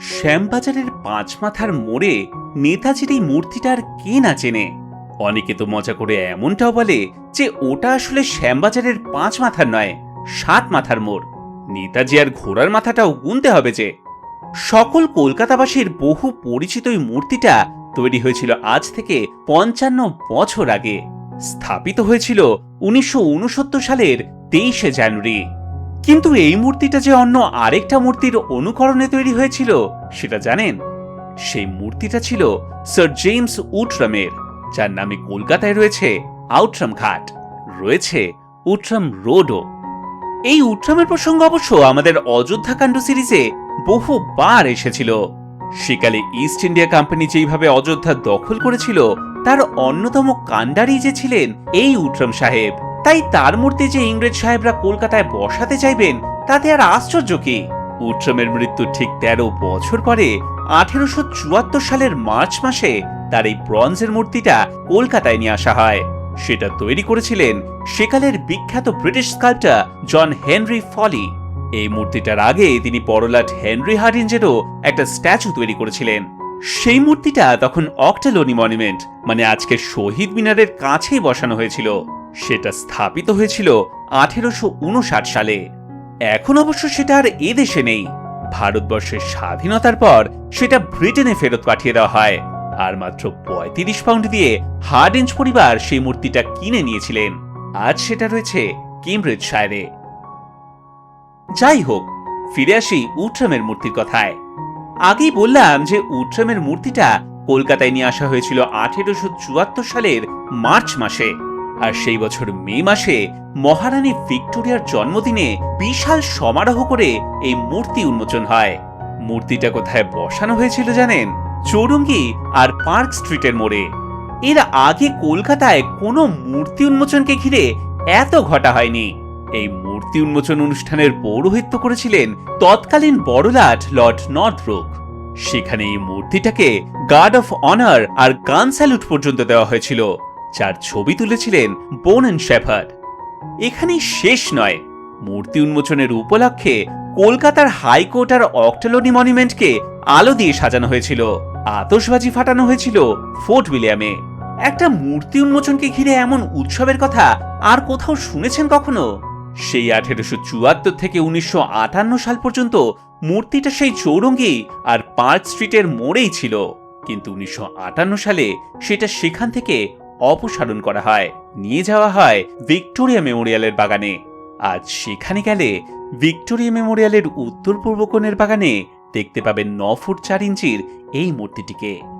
শ্যামবাজারের পাঁচ মাথার মোড়ে নেতাজির এই মূর্তিটার কে না চেনে? অনেকে তো মজা করে এমনটাও বলে যে ওটা আসলে শ্যামবাজারের পাঁচ মাথার নয়, সাত মাথার মোড়। নেতাজি আর ঘোড়ার মাথাটাও গুনতে হবে যে। সকল কলকাতাবাসীর বহু পরিচিত এই মূর্তিটা তৈরি হয়েছিল আজ থেকে পঞ্চান্ন বছর আগে। স্থাপিত হয়েছিল উনিশশো উনসত্তর সালের তেইশে জানুয়ারি। কিন্তু এই মূর্তিটা যে অন্য আরেকটা মূর্তির অনুকরণে তৈরি হয়েছিল, সেটা জানেন? সেই মূর্তিটা ছিল স্যার জেমস উট্রামের, যার নামে কলকাতায় রয়েছে আউটরাম ঘাট, রয়েছে উট্রাম রোডও। এই উট্রামের প্রসঙ্গ অবশ্য আমাদের অযোধ্যাকাণ্ড সিরিজে বহুবার এসেছিল। সেকালে ইস্ট ইন্ডিয়া কোম্পানি যেইভাবে অযোধ্যা দখল করেছিল, তার অন্যতম কাণ্ডারি যে ছিলেন এই উট্রাম সাহেব। তাই তার মূর্তি যে ইংরেজ সাহেবরা কলকাতায় বসাতে চাইবেন, তাতে আর আশ্চর্য কি? উট্রামের মৃত্যুর ঠিক তেরো বছর পরে, আঠেরোশো চুয়াত্তর সালের মার্চ মাসে তার এই ব্রঞ্জের মূর্তিটা কলকাতায় নিয়ে আসা হয়। সেটা তৈরি করেছিলেন সেকালের বিখ্যাত British sculptor John Henry Foley. এই মূর্তিটার আগে তিনি পরলাট হেনরি হার্ডিঞ্জেরও একটা স্ট্যাচু তৈরি করেছিলেন। সেই মূর্তিটা তখন অক্টালোনি মনুমেন্ট মানে আজকের শহীদ মিনারের কাছেই বসানো হয়েছিল। সেটা স্থাপিত হয়েছিল আঠেরোশো উনষাট সালে। এখন অবশ্য সেটা আর এদেশে নেই। ভারতবর্ষের স্বাধীনতার পর সেটা ব্রিটেনে ফেরত পাঠিয়ে দেওয়া হয়। আর মাত্র পঁয়ত্রিশ পাউন্ড দিয়ে হার্ডেঞ্জ পরিবার সেই মূর্তিটা কিনে নিয়েছিলেন। আজ সেটা রয়েছে কেমব্রিজ শায়ারে যাই হোক ফিরে আসি উট্রামের মূর্তির কথায়। আগেই বললাম যে উট্রামের মূর্তিটা কলকাতায় নিয়ে আসা হয়েছিল আঠেরোশো চুয়াত্তর সালের মার্চ মাসে। আর সেই বছর মে মাসে মহারানী ভিক্টোরিয়ার জন্মদিনে বিশাল সমারোহ করে এই মূর্তি উন্মোচন হয়। মূর্তিটা কোথায় বসানো হয়েছিল জানেন? চৌরঙ্গি আর পার্ক স্ট্রিটের মোড়ে। এর আগে কলকাতায় কোনো মূর্তি উন্মোচনকে ঘিরে এত ঘটা হয়নি। এই মূর্তি উন্মোচন অনুষ্ঠানের পৌরোহিত্য করেছিলেন তৎকালীন বড়লাট লর্ড নর্থব্রুক। সেখানে এই মূর্তিটাকে গার্ড অফ অনার আর গান স্যালুট পর্যন্ত দেওয়া হয়েছিল। যার ছবি তুলেছিলেন বোনেন শেফার্ড। এখানেই শেষ নয়। মূর্তি উন্মোচনের উপলক্ষে কলকাতার হাইকোর্ট আর অক্টালনি মনুমেন্টকে আলো দিয়ে সাজানো হয়েছিল। আতশবাজি ফাটানো হয়েছিল ফোর্ট উইলিয়ামে। একটা মূর্তি উন্মোচনকে ঘিরে এমন উৎসবের কথা আর কোথাও শুনেছেন কখনো? সেই আঠেরোশো চুয়াত্তর থেকে উনিশশো আটান্ন সাল পর্যন্ত মূর্তিটা সেই চৌরঙ্গি আর পার্ক স্ট্রিটের মোড়েই ছিল। কিন্তু উনিশশো আটান্ন সালে সেটা সেখান থেকে অপসারণ করা হয়। নিয়ে যাওয়া হয় ভিক্টোরিয়া মেমোরিয়ালের বাগানে। আজ সেখানে গেলে ভিক্টোরিয়া মেমোরিয়ালের উত্তর পূর্ব কোণের বাগানে দেখতে পাবেন ন ফুট চার ইঞ্চির এই মূর্তিটিকে।